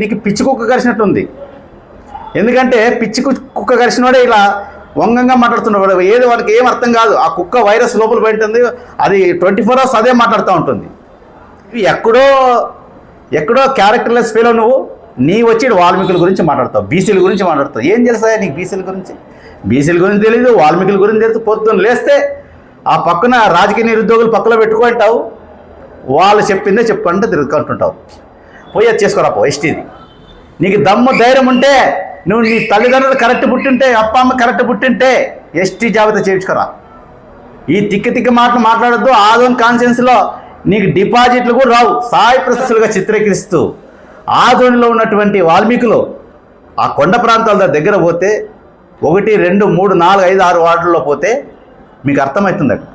నీకు పిచ్చి కుక్క కరిచినట్టుంది. ఎందుకంటే పిచ్చి కుక్క కరిచినోడే ఇలా వంగంగా మాట్లాడుతున్నాడు. ఏది వాడికి ఏం అర్థం కాదు. ఆ కుక్క వైరస్ లోపల పెట్టింది అది ట్వంటీ ఫోర్ అవర్స్ అదే మాట్లాడుతూ ఉంటుంది. ఇవి ఎక్కడో ఎక్కడో క్యారెక్టర్లెస్ ఫీల్ నువ్వు. నీ వచ్చి వాల్మీకుల గురించి మాట్లాడతావు. బీసీల గురించి మాట్లాడతావు. ఏం తెలుసా నీకు బీసీల గురించి? బీసీల గురించి తెలియదు వాల్మీకుల గురించి తెలుసు పొద్దున్న లేస్తే ఆ పక్కన రాజకీయ నిరుద్యోగులు పక్కలో పెట్టుకుంటావు. వాళ్ళు చెప్పిందే చెప్పుకుంటే తిరుగుకుంటుంటావు పోయి చేసుకోరా పో ఎస్టీది నీకు దమ్ము ధైర్యం ఉంటే నువ్వు నీ తల్లిదండ్రులు కరెక్ట్ పుట్టింటే అప్ప అమ్మ కరెక్ట్ పుట్టింటే ఎస్టీ జాబితా చేయించుకోరా. ఈ తిక్క తిక్క మాటలు మాట్లాడద్దు ఆదోన్ కాన్షియన్స్లో నీకు డిపాజిట్లు కూడా రావు. సాయి ప్రశస్సులుగా చిత్రీకరిస్తూ ఆదోనిలో ఉన్నటువంటి వాల్మీకులు ఆ కొండ ప్రాంతాల దగ్గర పోతే ఒకటి రెండు మూడు నాలుగు ఐదు ఆరు వార్డుల్లో పోతే మీకు అర్థమవుతుంది అక్కడ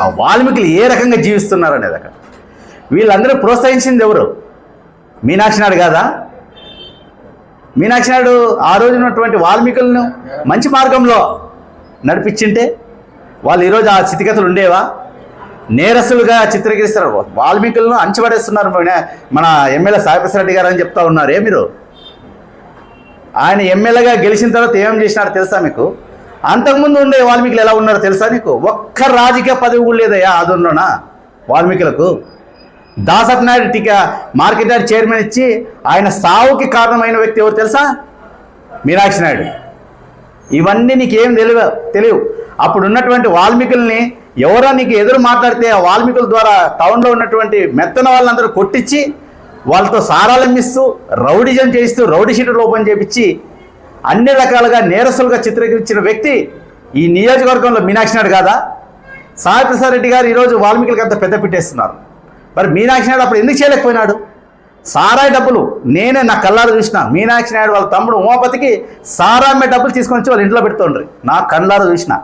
ఆ వాల్మీకులు ఏ రకంగా జీవిస్తున్నారు అనేది అక్కడ. వీళ్ళందరూ ప్రోత్సహించింది ఎవరు? మీనాక్షి నాయుడు కాదా? మీనాక్షి నాయుడు ఆ రోజు ఉన్నటువంటి వాల్మీకులను మంచి మార్గంలో నడిపించింటే వాళ్ళు ఈరోజు ఆ స్థితిగతులు ఉండేవా? నేరస్తులుగా చిత్రీకరిస్తారు. వాల్మీకులను అంచబడేస్తున్నారు మన- మన ఎమ్మెల్యే సాయిప్రసాద్ రెడ్డి గారు అని చెప్తా ఉన్నారే మీరు? ఆయన ఎమ్మెల్యేగా గెలిచిన తర్వాత ఏం చేసినారో తెలుసా మీకు? అంతకుముందు ఉండే వాల్మీకులు ఎలా ఉన్నారో తెలుసా నీకు ఒక్క రాజకీయ పదవి కూడా లేదయ్యా ఆదోన్లోనా వాల్మీకులకు? దాసప్ నాయుడు టీకా మార్కెట్ చైర్మన్ ఇచ్చి ఆయన సావుకి కారణమైన వ్యక్తి ఎవరు తెలుసా? మీనాక్షి నాయుడు. ఇవన్నీ నీకేం తెలియ తెలియవు. అప్పుడు ఉన్నటువంటి వాల్మీకుల్ని ఎవరో నీకు ఎదురు మాట్లాడితే ఆ వాల్మీకుల ద్వారా టౌన్లో ఉన్నటువంటి మెత్తన వాళ్ళందరూ కొట్టించి వాళ్ళతో సారాలమ్మిస్తూ రౌడిజం చేయిస్తూ రౌడీ షీటర్ ఓపెన్ చేపించి అన్ని రకాలుగా నేరస్తులుగా చిత్రీకరించిన వ్యక్తి ఈ నియోజకవర్గంలో మీనాక్షి నాయుడు కాదా? సాయి ప్రసాద్ రెడ్డి గారు ఈరోజు వాల్మీకులకి అంత పెద్ద పెట్టేస్తున్నారు. మరి మీనాక్షి నాయుడు అప్పుడు ఎందుకు చేయలేకపోయినాడు? సారాయి డబ్బులు నేనే నా కళ్ళారు చూసిన. మీనాక్షి నాయుడు వాళ్ళ తమ్ముడు ఉమాపతికి సారా అమ్మే డబ్బులు తీసుకొని వచ్చి వాళ్ళ ఇంట్లో పెడుతుండ్రి. నా కళ్ళారు చూసిన.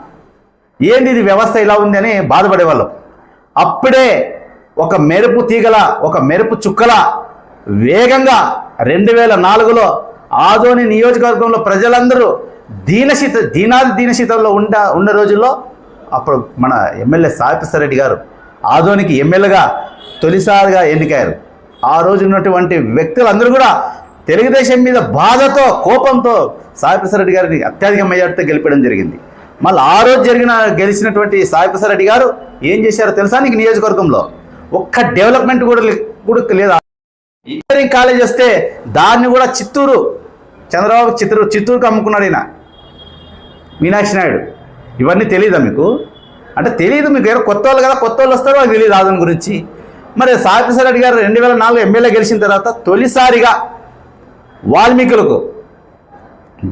ఏంది ఇది వ్యవస్థ ఇలా ఉంది అని బాధపడేవాళ్ళం. అప్పుడే ఒక మెరుపు తీగల ఒక మెరుపు చుక్కల వేగంగా రెండు వేల నాలుగులో ఆదోని నియోజకవర్గంలో ప్రజలందరూ దీనశీత దీనాది దీనశీతంలో ఉండ ఉన్న రోజుల్లో అప్పుడు మన ఎమ్మెల్యే సాయిప్రసాద్ రెడ్డి గారు ఆదోనికి ఎమ్మెల్యేగా తొలిసారిగా ఎన్నికయ్యారు. ఆ రోజు ఉన్నటువంటి వ్యక్తులందరూ కూడా తెలుగుదేశం మీద బాధతో కోపంతో సాయిప్రసారెడ్డి గారిని అత్యధిక మెజార్టీతో గెలిపడం జరిగింది. మళ్ళీ ఆ రోజు జరిగిన గెలిచినటువంటి సాయిప్రసారెడ్డి గారు ఏం చేశారో తెలుసా నీకు నియోజకవర్గంలో? ఒక్క డెవలప్మెంట్ కూడా కూడా లేదా? ఇంజనీరింగ్ కాలేజ్ వస్తే దాన్ని కూడా చిత్తూరు చంద్రబాబు చిత్తూరు చిత్తూరుకు అమ్ముకున్నాడు ఈయన. మీనాక్షి నాయుడు. ఇవన్నీ తెలియదా మీకు? అంటే తెలియదు మీకు. ఎవరో కొత్త వాళ్ళు కదా కొత్త వాళ్ళు వస్తారో తెలియదు ఆదం గురించి. మరి సాయిప్రసాద్ రెడ్డి గారు రెండు వేల నాలుగు ఎమ్మెల్యే గెలిచిన తర్వాత తొలిసారిగా వాల్మీకులకు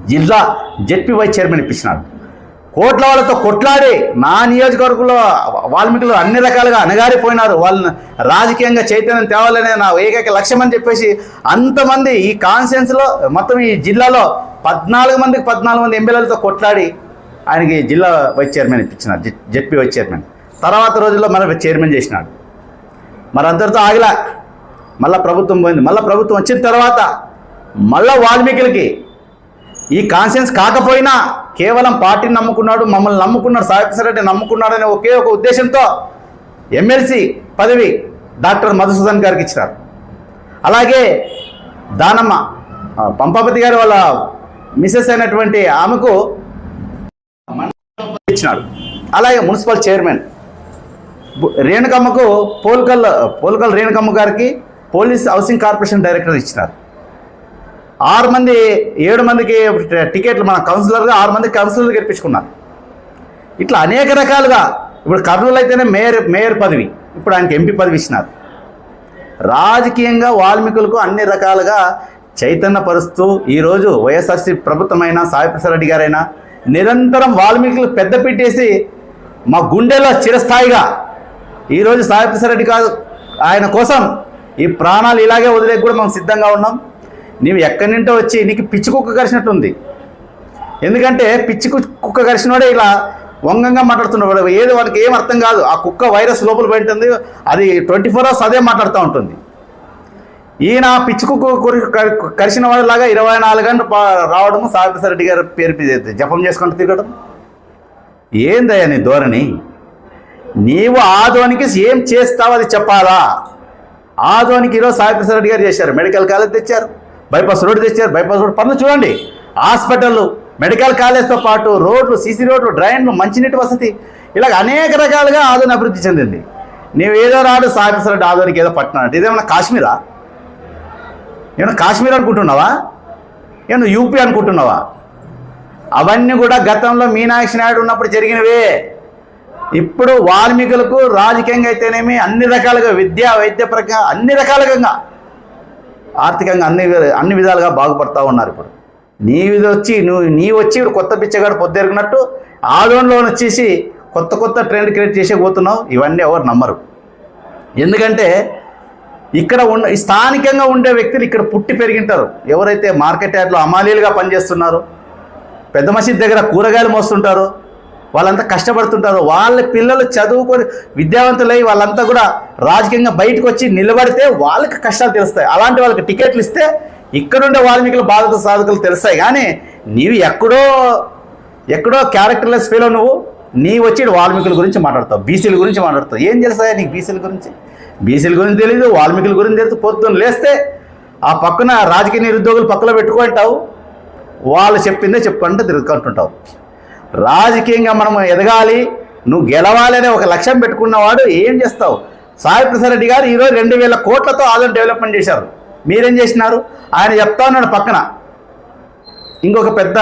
జిల్లా జెడ్పీ వైస్ చైర్మన్ ఇప్పించినాడు కోట్ల వాళ్ళతో కొట్లాడి నా నియోజకవర్గంలో వాల్మీకులు అన్ని రకాలుగా అణగారిపోయినారు. వాళ్ళని రాజకీయంగా చైతన్యం తేవాలనే నా ఏకైక లక్ష్యం అని చెప్పేసి అంతమంది ఈ కాన్స్టిట్యున్సీలో మొత్తం ఈ జిల్లాలో పద్నాలుగు మందికి పద్నాలుగు మంది ఎమ్మెల్యేలతో కొట్లాడి ఆయనకి జిల్లా వైస్ చైర్మన్ ఇప్పించినారు జె- జెడ్పీ వైస్ చైర్మన్. తర్వాత రోజుల్లో మన చైర్మన్ చేసినాడు మరి అంతటితో ఆగిలా. మళ్ళా ప్రభుత్వం పోయింది. మళ్ళీ ప్రభుత్వం వచ్చిన తర్వాత మళ్ళా వాల్మీకులకి ఈ కాన్షియన్స్ కాకపోయినా కేవలం పార్టీని నమ్ముకున్నాడు మమ్మల్ని నమ్ముకున్నాడు సాయిప్రసాద్ రెడ్డి నమ్ముకున్నాడనే ఒకే ఒక ఉద్దేశంతో ఎమ్మెల్సీ పదవి డాక్టర్ మధుసూదన్ గారికి ఇచ్చినారు. అలాగే దానమ్మ పంపపతి పంపాపతి గారి వాళ్ళ మిసెస్ అయినటువంటి ఆమెకు ఇచ్చినాడు. అలాగే మున్సిపల్ చైర్మన్ రేణుకమ్మకు పోల్కల్ పోల్కల్ రేణుకమ్మ గారికి పోలీస్ హౌసింగ్ కార్పొరేషన్ డైరెక్టర్ ఇచ్చినారు. ఆరు మంది ఏడు మందికి టికెట్లు మన కౌన్సిలర్గా ఆరు మంది కౌన్సిలర్లు గెలిపించుకున్నారు. ఇట్లా అనేక రకాలుగా ఇప్పుడు కర్నూలు అయితేనే మేయర్ మేయర్ పదవి ఇప్పుడు ఆయనకి ఎంపీ పదవి ఇచ్చినారు. రాజకీయంగా వాల్మీకులకు అన్ని రకాలుగా చైతన్యపరుస్తూ ఈరోజు వైఎస్ఆర్సీ ప్రభుత్వమైనా సాయిప్రసాద్ రెడ్డి గారైనా నిరంతరం వాల్మీకులు పెద్ద పెట్టేసి మా గుండెలో చిరస్థాయిగా ఈరోజు సాయిప్రసాద్ కాదు ఆయన కోసం ఈ ప్రాణాలు ఇలాగే వదిలేక కూడా మనం సిద్ధంగా ఉన్నాం. నీవు ఎక్కడి నుంటో వచ్చి నీకు పిచ్చి కుక్క కరిచినట్టుంది. ఎందుకంటే పిచ్చి కుక్క కరిచినోడే ఇలా వంగంగా మాట్లాడుతున్నాడు ఏది వాడికి ఏం అర్థం కాదు. ఆ కుక్క వైరస్ లోపల పెట్టింది అది ట్వంటీ ఫోర్ అవర్స్ అదే మాట్లాడుతూ ఉంటుంది. ఈయన పిచ్చి కుక్క కరిచిన వాడిలాగా ఇరవై నాలుగు గంటలు రావడము సావిత్రి రెడ్డి పేరు జపం చేసుకుంటూ తిరగడం. ఏందయ్యా నీ ధోరణి? నీవు ఆదోనికి ఏం చేస్తావు అది చెప్పాలా? ఆదోనికి ఈరోజు సాయిప్రసాద్ రెడ్డి గారు చేశారు. మెడికల్ కాలేజ్ తెచ్చారు. బైపాస్ రోడ్డు తెచ్చారు. బైపాస్ రోడ్ పనులు చూడండి. హాస్పిటల్ మెడికల్ కాలేజ్తో పాటు రోడ్లు సీసీ రోడ్లు డ్రైన్లు మంచినీటి వసతి ఇలాగ అనేక రకాలుగా ఆదోని అభివృద్ధి చెందింది. నీవు ఏదో రాడు సాయిప్రసాద్ రెడ్డి ఆదోనికి ఏదో పట్టణం అంటే ఇదేమన్నా కాశ్మీరా? ఏమన్నా కాశ్మీర్ అనుకుంటున్నావా? ఏమన్నా యూపీ అనుకుంటున్నావా? అవన్నీ కూడా గతంలో మీనాక్షి నాయుడు ఉన్నప్పుడు జరిగినవే. ఇప్పుడు వాల్మీకులకు రాజకీయంగా అయితేనేమి అన్ని రకాలుగా విద్య వైద్య ప్రకారం అన్ని రకాలుగా ఆర్థికంగా అన్ని అన్ని విధాలుగా బాగుపడతా ఉన్నారు ఇప్పుడు. నీ ఇది వచ్చి నువ్వు నీ వచ్చి ఇప్పుడు కొత్త పిచ్చగాడు పొద్దెరుగునట్టు ఆదోన్లో వచ్చేసి కొత్త కొత్త ట్రెండ్ క్రియేట్ చేసే పోతున్నావు ఇవన్నీ ఎవరు నమ్మరు. ఎందుకంటే ఇక్కడ ఉన్న ఈ స్థానికంగా ఉండే వ్యక్తులు ఇక్కడ పుట్టి పెరిగింటారు. ఎవరైతే మార్కెట్ యార్డ్లో అమాలీలుగా పనిచేస్తున్నారో పెద్ద మసీద్ దగ్గర కూరగాయలు మోస్తుంటారు వాళ్ళంతా కష్టపడుతుంటారు. వాళ్ళ పిల్లలు చదువుకొని విద్యావంతులై వాళ్ళంతా కూడా రాజకీయంగా బయటకు వచ్చి నిలబడితే వాళ్ళకి కష్టాలు తెలుస్తాయి. అలాంటి వాళ్ళకి టికెట్లు ఇస్తే ఇక్కడుండే వాల్మీకుల బాధక సాధకులు తెలుస్తాయి. కానీ నీవు ఎక్కడో ఎక్కడో క్యారెక్టర్లెస్ ఫీల్ నువ్వు నీ వచ్చి వాల్మీకుల గురించి మాట్లాడతావు. బీసీల గురించి మాట్లాడతావు. ఏం తెలుసాయా నీకు బీసీల గురించి? బీసీల గురించి తెలియదు వాల్మీకుల గురించి తెలుసు పొద్దున్న లేస్తే ఆ పక్కన రాజకీయ నిరుద్యోగులు పక్కలో పెట్టుకుంటావు వాళ్ళు చెప్పిందే చెప్పుకుంటే తిరుగుకుంటుంటావు రాజకీయంగా మనం ఎదగాలి నువ్వు గెలవాలనే ఒక లక్ష్యం పెట్టుకున్నవాడు ఏం చేస్తావు? సాయి ప్రసాద్ రెడ్డి గారు ఈరోజు రెండు వేల కోట్లతో ఆదాయం డెవలప్మెంట్ చేశారు. మీరేం చేసినారు? ఆయన చెప్తా ఉన్నాడు పక్కన. ఇంకొక పెద్ద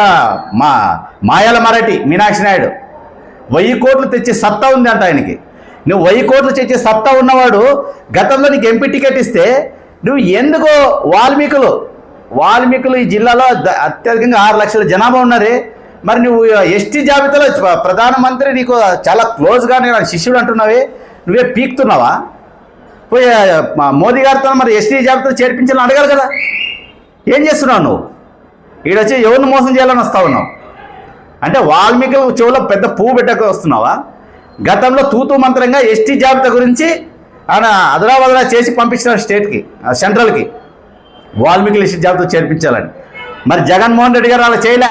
మా మాయాల మరాఠి మీనాక్షి నాయుడు. వెయ్యి కోట్లు తెచ్చే సత్తా ఉంది అంట ఆయనకి. నువ్వు వెయ్యి కోట్లు తెచ్చే సత్తా ఉన్నవాడు గతంలో నీకు ఎంపీ టికెట్ ఇస్తే నువ్వు ఎందుకో వాల్మీకులు వాల్మీకులు ఈ జిల్లాలో అత్యధికంగా ఆరు లక్షల జనాభా ఉన్నారే మరి నువ్వు ఎస్టీ జాబితాలో ప్రధానమంత్రి నీకు చాలా క్లోజ్గా నేను శిష్యుడు అంటున్నావే నువ్వే పీక్తున్నావా? పోయి మోదీ గారితో మరి ఎస్టీ జాబితా చేర్పించాలని అడగాలి కదా. ఏం చేస్తున్నావు నువ్వు? ఈడొచ్చి ఎవరిని మోసం చేయాలని వస్తా ఉన్నావు? అంటే వాల్మీకి చెవులో పెద్ద పువ్వు పెట్టక వస్తున్నావా? గతంలో తూతూ మంత్రంగా ఎస్టీ జాబితా గురించి ఆయన అదరా వదరా చేసి పంపించిన స్టేట్కి సెంట్రల్కి వాల్మీకి ఎస్టీ జాబితా చేర్పించాలని. మరి జగన్మోహన్ రెడ్డి గారు అలా చేయలే.